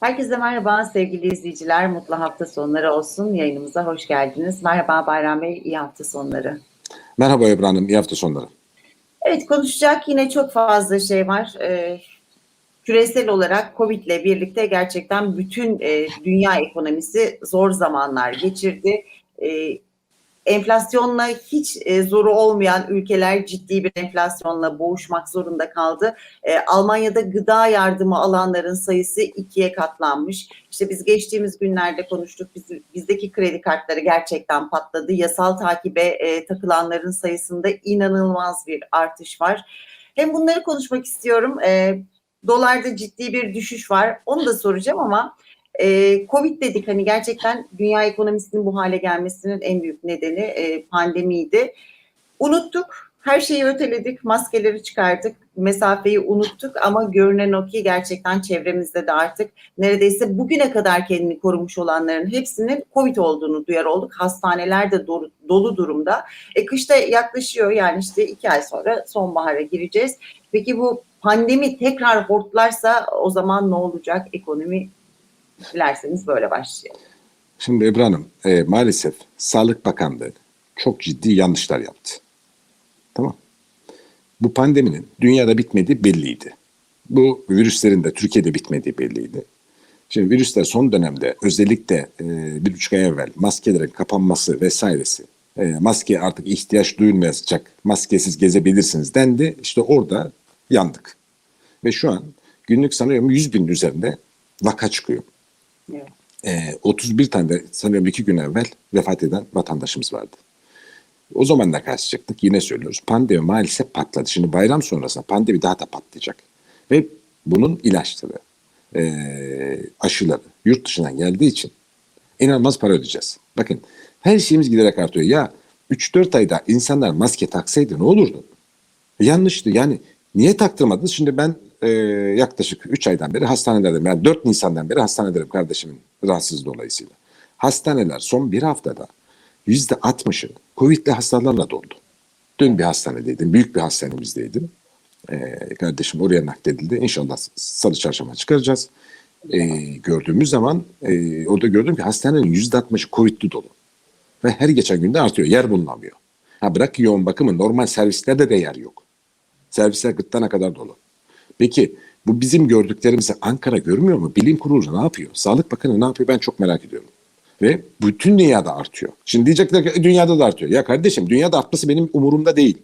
Herkese merhaba sevgili izleyiciler. Mutlu hafta sonları olsun. Yayınımıza hoş geldiniz. Merhaba Bayram Bey, iyi hafta sonları. Merhaba Ebru Hanım, iyi hafta sonları. Evet konuşacak yine çok fazla şey var. Ee, küresel olarak Covid ile birlikte gerçekten bütün e, dünya ekonomisi zor zamanlar geçirdi. E, enflasyonla hiç e, zoru olmayan ülkeler ciddi bir enflasyonla boğuşmak zorunda kaldı. E, Almanya'da gıda yardımı alanların sayısı ikiye katlanmış. İşte biz geçtiğimiz günlerde konuştuk. Biz, bizdeki kredi kartları gerçekten patladı. Yasal takibe e, takılanların sayısında inanılmaz bir artış var. Hem bunları konuşmak istiyorum. E, dolarda ciddi bir düşüş var. Onu da soracağım ama e, Covid dedik hani gerçekten dünya ekonomisinin bu hale gelmesinin en büyük nedeni e, pandemiydi. Unuttuk, her şeyi öteledik, maskeleri çıkardık, mesafeyi unuttuk ama görünen o ki gerçekten çevremizde de artık neredeyse bugüne kadar kendini korumuş olanların hepsinin Covid olduğunu duyar olduk. Hastaneler de dolu, dolu durumda. E kışta yaklaşıyor yani işte iki ay sonra sonbahara gireceğiz. Peki bu pandemi tekrar hortlarsa o zaman ne olacak? Ekonomi Dilerseniz böyle başlayalım. Şimdi Ebru Hanım, e, maalesef Sağlık Bakanlığı çok ciddi yanlışlar yaptı. Tamam. Bu pandeminin dünyada bitmediği belliydi. Bu virüslerin de Türkiye'de bitmediği belliydi. Şimdi virüsler son dönemde özellikle e, bir buçuk ay evvel maskelerin kapanması vesairesi, e, maske artık ihtiyaç duyulmayacak, maskesiz gezebilirsiniz dendi. İşte orada yandık. Ve şu an günlük sanıyorum 100 bin üzerinde vaka çıkıyor. Evet. E, 31 tane de sanıyorum iki gün evvel vefat eden vatandaşımız vardı. O zaman da karşı çıktık. Yine söylüyoruz. Pandemi maalesef patladı. Şimdi bayram sonrasında pandemi daha da patlayacak. Ve bunun ilaçları, e, aşıları yurt dışından geldiği için inanılmaz para ödeyeceğiz. Bakın her şeyimiz giderek artıyor. Ya 3-4 ayda insanlar maske taksaydı ne olurdu? Yanlıştı. Yani niye taktırmadınız? Şimdi ben e, yaklaşık 3 aydan beri hastanelerdeyim. Yani 4 Nisan'dan beri hastanedeyim kardeşimin rahatsızlığı dolayısıyla. Hastaneler son bir haftada yüzde 60'ı Covid'li hastalarla doldu. Dün bir hastanedeydim, büyük bir hastanemizdeydim. Ee, kardeşim oraya nakledildi. İnşallah salı çarşamba çıkaracağız. Ee, gördüğümüz zaman e, orada gördüm ki hastanenin yüzde 60'ı Covid'li dolu. Ve her geçen günde artıyor. Yer bulunamıyor. Ha bırak yoğun bakımı normal servislerde de yer yok. Servisler gırtlağına kadar dolu. Peki bu bizim gördüklerimizi Ankara görmüyor mu? Bilim kurulu ne yapıyor? Sağlık Bakanı ne yapıyor? Ben çok merak ediyorum. Ve bütün dünyada artıyor. Şimdi diyecekler ki "E, dünyada da artıyor. Ya kardeşim dünyada artması benim umurumda değil.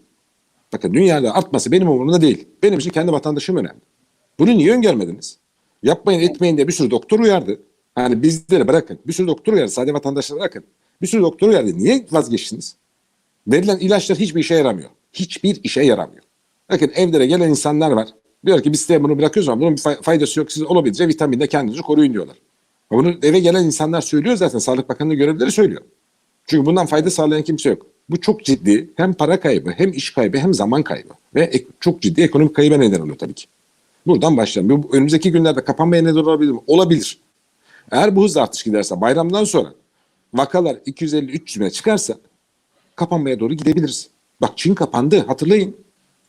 Bakın dünyada artması benim umurumda değil. Benim için kendi vatandaşım önemli. Bunu niye öngörmediniz? Yapmayın etmeyin diye bir sürü doktor uyardı. Hani bizleri bırakın. Bir sürü doktor uyardı. Sadece vatandaşları bırakın. Bir sürü doktor uyardı. Niye vazgeçtiniz? Verilen ilaçlar hiçbir işe yaramıyor. Hiçbir işe yaramıyor. Bakın evlere gelen insanlar var. Diyor ki biz size bunu bırakıyoruz ama bunun bir fay- faydası yok. Siz olabildiğince vitaminle kendinizi koruyun diyorlar. Bunu eve gelen insanlar söylüyor zaten. Sağlık Bakanlığı görevlileri söylüyor. Çünkü bundan fayda sağlayan kimse yok. Bu çok ciddi hem para kaybı hem iş kaybı hem zaman kaybı. Ve çok ciddi ekonomik kaybı neden oluyor tabii ki. Buradan başlayalım. Bu önümüzdeki günlerde kapanmaya neden olabilir mi? Olabilir. Eğer bu hızla artış giderse bayramdan sonra vakalar 250-300 bine çıkarsa kapanmaya doğru gidebiliriz. Bak Çin kapandı hatırlayın.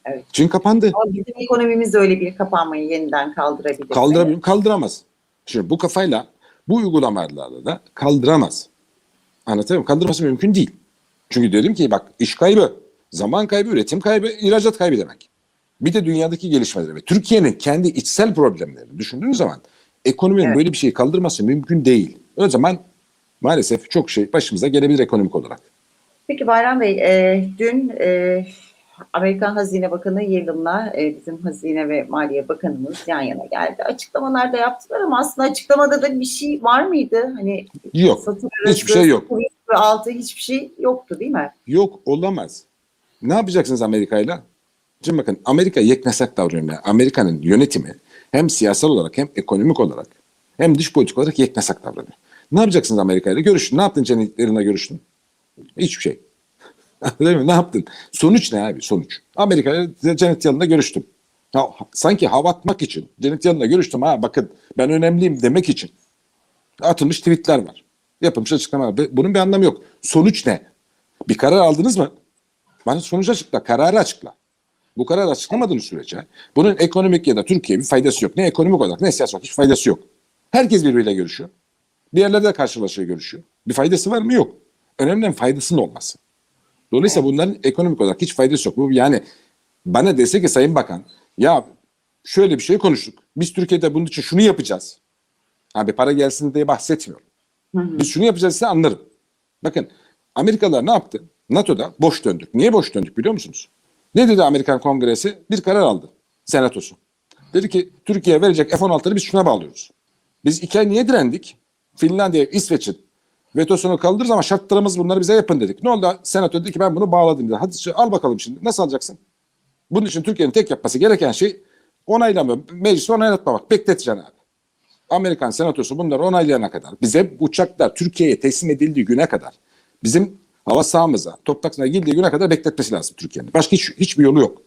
Evet. Çin kapandı. Ama bizim ekonomimiz öyle bir kapanmayı yeniden kaldırabilir. Kaldırabilir Kaldıramaz. Şimdi bu kafayla bu uygulamalarla da kaldıramaz. Anlatabiliyor muyum? Kaldırması mümkün değil. Çünkü dedim ki bak iş kaybı, zaman kaybı, üretim kaybı, ihracat kaybı demek. Bir de dünyadaki gelişmeleri ve Türkiye'nin kendi içsel problemlerini düşündüğünüz zaman ekonominin Evet. böyle bir şeyi kaldırması mümkün değil. O zaman maalesef çok şey başımıza gelebilir ekonomik olarak. Peki Bayram Bey, e, dün e, Amerikan Hazine Bakanı Yellen'la e, bizim Hazine ve Maliye Bakanımız yan yana geldi. Açıklamalar da yaptılar ama aslında açıklamada da bir şey var mıydı? Hani Yok. satır hiçbir şey yok. Ve altı hiçbir şey yoktu değil mi? Yok olamaz. Ne yapacaksınız Amerika'yla? Şimdi bakın Amerika yeknesak davranıyor. Yani Amerika'nın yönetimi hem siyasal olarak hem ekonomik olarak hem dış politik olarak yeknesak davranıyor. Ne yapacaksınız Amerika'yla? Görüştün. Ne yaptın Janet görüştün? Hiçbir şey. Değil mi? Ne yaptın? Sonuç ne abi? Sonuç. Amerika'yla Janet Yellen'la görüştüm. Ya, sanki hava atmak için Janet Yellen'la görüştüm. Ha bakın ben önemliyim demek için atılmış tweetler var. Yapılmış açıklamalar. Bunun bir anlamı yok. Sonuç ne? Bir karar aldınız mı? Bana sonucu açıkla, kararı açıkla. Bu kararı açıklamadığınız sürece bunun ekonomik ya da Türkiye'ye bir faydası yok. Ne ekonomik olarak ne siyasi olarak hiç faydası yok. Herkes birbiriyle görüşüyor. Bir yerlerde karşılaşıyor, görüşüyor. Bir faydası var mı? Yok. Önemli olan faydasının olması. Dolayısıyla bunların ekonomik olarak hiç faydası yok. Bu yani bana dese ki Sayın Bakan ya şöyle bir şey konuştuk. Biz Türkiye'de bunun için şunu yapacağız. Abi para gelsin diye bahsetmiyorum. Biz şunu yapacağız size anlarım. Bakın Amerikalılar ne yaptı? NATO'da boş döndük. Niye boş döndük biliyor musunuz? Ne dedi Amerikan Kongresi? Bir karar aldı. Senatosu. Dedi ki Türkiye verecek F-16'ları biz şuna bağlıyoruz. Biz iki ay niye direndik? Finlandiya, İsveç'in vetosunu kaldırırız ama şartlarımız bunları bize yapın dedik. Ne oldu? Senato dedi ki ben bunu bağladım dedi. Hadi al bakalım şimdi. Nasıl alacaksın? Bunun için Türkiye'nin tek yapması gereken şey onaylamıyor. Meclisi onaylatmamak. Bekleteceksin abi. Amerikan senatosu bunları onaylayana kadar bize uçaklar Türkiye'ye teslim edildiği güne kadar bizim hava sahamıza, toprak sınırına girdiği güne kadar bekletmesi lazım Türkiye'nin. Başka hiç, hiçbir yolu yok.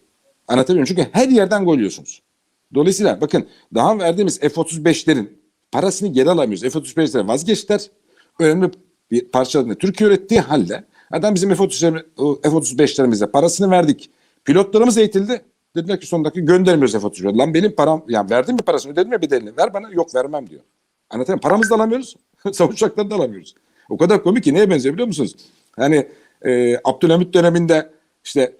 Anlatabiliyor muyum? Çünkü her yerden gol yiyorsunuz. Dolayısıyla bakın daha verdiğimiz F-35'lerin parasını geri alamıyoruz. F-35'lere vazgeçtiler. Önemli bir parçalarını Türkiye ürettiği halde adam bizim F-35'lerimize F-35'lerimize parasını verdik. Pilotlarımız eğitildi. Dediler ki son dakika göndermiyoruz F-35'leri. Lan benim param, yani verdim mi parasını ödedim mi bedelini? Ver bana. Yok vermem diyor. Anlatayım mı? Paramızı da alamıyoruz. Savaş uçaklarını da alamıyoruz. O kadar komik ki neye benziyor biliyor musunuz? Hani e, Abdülhamit döneminde işte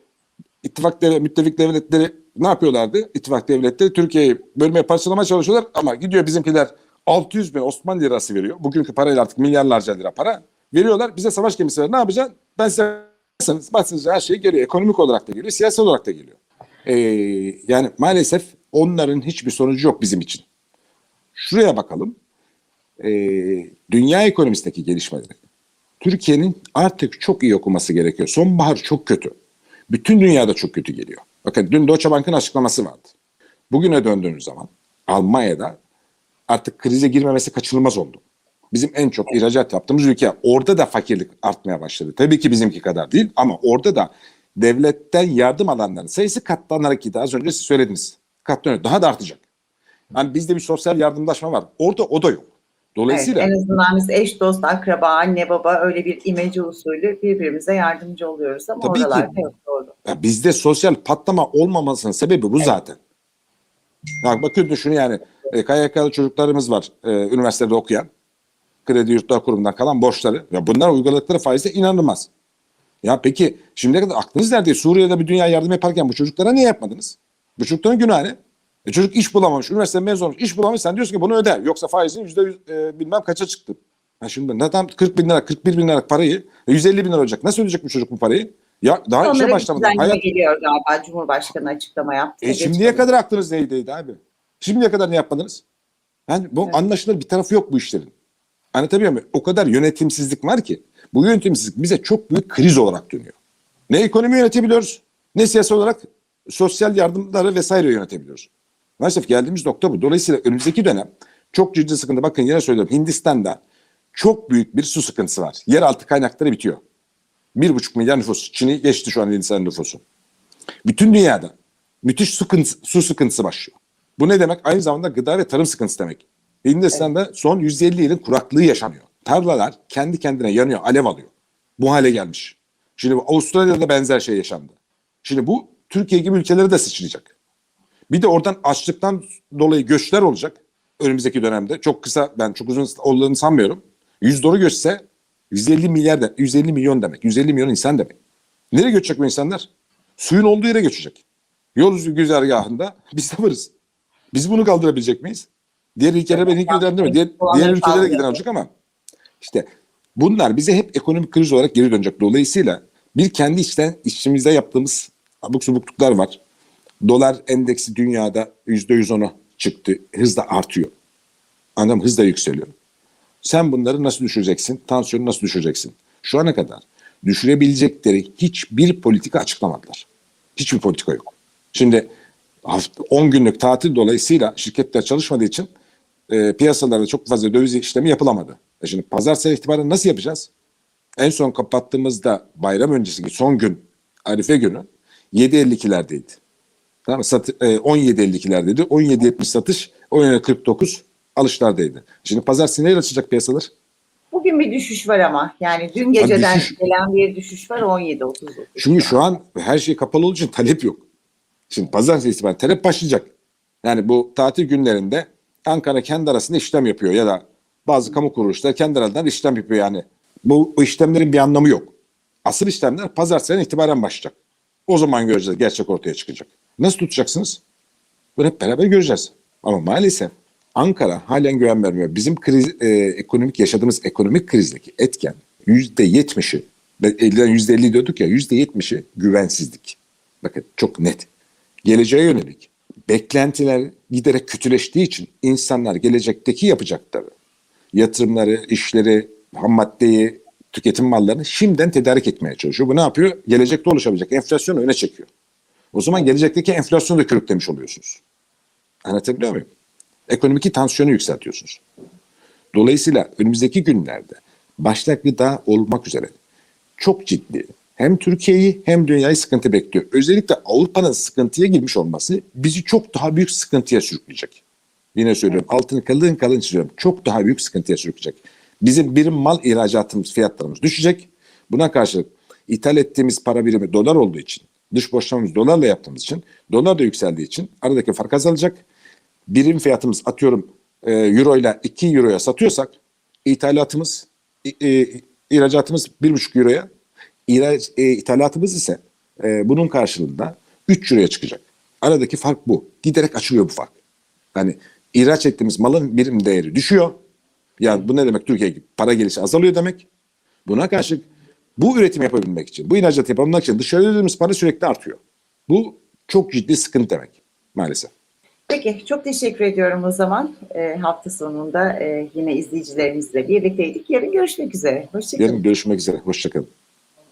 ittifak devlet, müttefik devletleri ne yapıyorlardı? İttifak devletleri Türkiye'yi bölmeye parçalamaya çalışıyorlar ama gidiyor bizimkiler 600 bin Osmanlı lirası veriyor. Bugünkü parayla artık milyarlarca lira para veriyorlar. Bize savaş gemisi ver. Ne yapacaksın? Ben size baksanız, her şey geliyor. Ekonomik olarak da geliyor, siyasi olarak da geliyor. Ee, yani maalesef onların hiçbir sonucu yok bizim için. Şuraya bakalım. Ee, dünya ekonomisindeki gelişmeleri. Türkiye'nin artık çok iyi okuması gerekiyor. Sonbahar çok kötü. Bütün dünyada çok kötü geliyor. Bakın dün Deutsche Bank'ın açıklaması vardı. Bugüne döndüğünüz zaman Almanya'da artık krize girmemesi kaçınılmaz oldu. Bizim en çok ihracat yaptığımız ülke. Orada da fakirlik artmaya başladı. Tabii ki bizimki kadar değil ama orada da devletten yardım alanların sayısı katlanarak gitti. Az önce siz söylediniz. Katlanıyor. Daha da artacak. Yani bizde bir sosyal yardımlaşma var. Orada o da yok. Dolayısıyla Evet, en azından biz eş, dost, akraba, anne, baba öyle bir imece usulü birbirimize yardımcı oluyoruz ama Tabii ki. oralarda yok doğru. Ya bizde sosyal patlama olmamasının sebebi bu zaten. Bak bakın düşün yani e, KYK'lı çocuklarımız var e, üniversitede okuyan. Kredi Yurtlar Kurumu'ndan kalan borçları. Ya bunlar uyguladıkları faize inanılmaz. Ya peki şimdiye kadar aklınız nerede? Suriye'de bir dünya yardım yaparken bu çocuklara niye yapmadınız? Bu çocukların günahı ne? E çocuk iş bulamamış, üniversite mezun olmuş, iş bulamamış. Sen diyorsun ki bunu öder. Yoksa faizin yüzde yüz, e, bilmem kaça çıktı. Ha şimdi neden 40 bin lira, 41 bin liralık parayı e, 150 bin lira olacak. Nasıl ödeyecek bu çocuk bu parayı? Ya daha işe Onlara başlamadı. düzenleme Hayat, geliyor galiba Cumhurbaşkanı açıklama yaptı. e şimdiye kadar aklınız neydiydi abi? Şimdiye kadar ne yapmadınız? Yani bu Evet. anlaşılır bir tarafı yok bu işlerin. Anlatabiliyor muyum? O kadar yönetimsizlik var ki bu yönetimsizlik bize çok büyük kriz olarak dönüyor. Ne ekonomi yönetebiliyoruz ne siyasi olarak sosyal yardımları vesaire yönetebiliyoruz. Maalesef geldiğimiz nokta bu. Dolayısıyla önümüzdeki dönem çok ciddi sıkıntı. Bakın yine söylüyorum Hindistan'da çok büyük bir su sıkıntısı var. Yeraltı kaynakları bitiyor. Bir buçuk milyar nüfus. Çin'i geçti şu an Hindistan nüfusu. Bütün dünyada müthiş sıkıntı, su sıkıntısı başlıyor. Bu ne demek? Aynı zamanda gıda ve tarım sıkıntısı demek. Hindistan'da son 150 yılın kuraklığı yaşanıyor. Tarlalar kendi kendine yanıyor, alev alıyor. Bu hale gelmiş. Şimdi Avustralya'da benzer şey yaşandı. Şimdi bu Türkiye gibi ülkelere de sıçrayacak. Bir de oradan açlıktan dolayı göçler olacak önümüzdeki dönemde. Çok kısa, ben çok uzun olduğunu sanmıyorum. 100 doğru göçse 150 milyar de, 150 milyon demek. 150 milyon insan demek. Nereye göçecek bu insanlar? Suyun olduğu yere göçecek. Yol güzergahında biz de varız. Biz bunu kaldırabilecek miyiz? Diğer ülkeler beni ilgilendirmiyor. Diğer, diğer ülkelere giden olacak ama işte bunlar bize hep ekonomik kriz olarak geri dönecek. Dolayısıyla bir kendi içten içimizde yaptığımız abuk subukluklar var. Dolar endeksi dünyada yüzde yüz ona çıktı. Hızla artıyor. Anlam hızla yükseliyor. Sen bunları nasıl düşüreceksin? Tansiyonu nasıl düşüreceksin? Şu ana kadar düşürebilecekleri hiçbir politika açıklamadılar. Hiçbir politika yok. Şimdi hafta, 10 günlük tatil dolayısıyla şirketler çalışmadığı için e, piyasalarda çok fazla döviz işlemi yapılamadı. E şimdi pazartesi itibaren nasıl yapacağız? En son kapattığımızda bayram öncesi son gün Arife günü 7.52'lerdeydi. Tamam mı? Sat, e, 17.52'lerdeydi. 17.70 satış, 17.49 alışlardaydı. Şimdi pazartesi neyle açacak piyasalar? Bugün bir düşüş var ama yani dün geceden düşüş- gelen bir düşüş var 17.39. Çünkü şu an her şey kapalı olduğu için talep yok. Şimdi pazartesi itibaren talep başlayacak. Yani bu tatil günlerinde Ankara kendi arasında işlem yapıyor ya da bazı kamu kuruluşları kendi aralarında işlem yapıyor yani. Bu, bu işlemlerin bir anlamı yok. Asıl işlemler pazartesinden itibaren başlayacak. O zaman göreceğiz gerçek ortaya çıkacak. Nasıl tutacaksınız? Bunu hep beraber göreceğiz. Ama maalesef Ankara halen güven vermiyor. Bizim kriz, e, ekonomik yaşadığımız ekonomik krizdeki etken yüzde yetmişi, elliden yüzde elli diyorduk ya yüzde yetmişi güvensizlik. Bakın çok net. Geleceğe yönelik beklentiler giderek kötüleştiği için insanlar gelecekteki yapacakları yatırımları, işleri, ham maddeyi, tüketim mallarını şimdiden tedarik etmeye çalışıyor. Bu ne yapıyor? Gelecekte oluşabilecek enflasyonu öne çekiyor. O zaman gelecekteki enflasyonu da körüklemiş oluyorsunuz. Anlatabiliyor muyum? Ekonomik tansiyonu yükseltiyorsunuz. Dolayısıyla önümüzdeki günlerde başta gıda olmak üzere çok ciddi hem Türkiye'yi hem dünyayı sıkıntı bekliyor. Özellikle Avrupa'nın sıkıntıya girmiş olması bizi çok daha büyük sıkıntıya sürükleyecek. Yine söylüyorum altını kalın kalın çiziyorum. Çok daha büyük sıkıntıya sürükleyecek. Bizim birim mal ihracatımız fiyatlarımız düşecek. Buna karşılık ithal ettiğimiz para birimi dolar olduğu için dış borçlamamız dolarla yaptığımız için dolar da yükseldiği için aradaki fark azalacak. Birim fiyatımız atıyorum e, euro ile 2 euroya satıyorsak ithalatımız e, ihracatımız 1,5 euroya ihraç, e, ithalatımız ise e, bunun karşılığında 3 euroya çıkacak. Aradaki fark bu. Giderek açılıyor bu fark. Yani ihraç ettiğimiz malın birim değeri düşüyor. Yani bu ne demek? Türkiye para gelişi azalıyor demek. Buna karşılık bu üretim yapabilmek için, bu ihracat yapabilmek için dışarı ödediğimiz para sürekli artıyor. Bu çok ciddi sıkıntı demek maalesef. Peki çok teşekkür ediyorum o zaman. E, hafta sonunda e, yine izleyicilerimizle birlikteydik. Yarın görüşmek üzere. Hoşçakalın. Yarın görüşmek üzere. Hoşçakalın.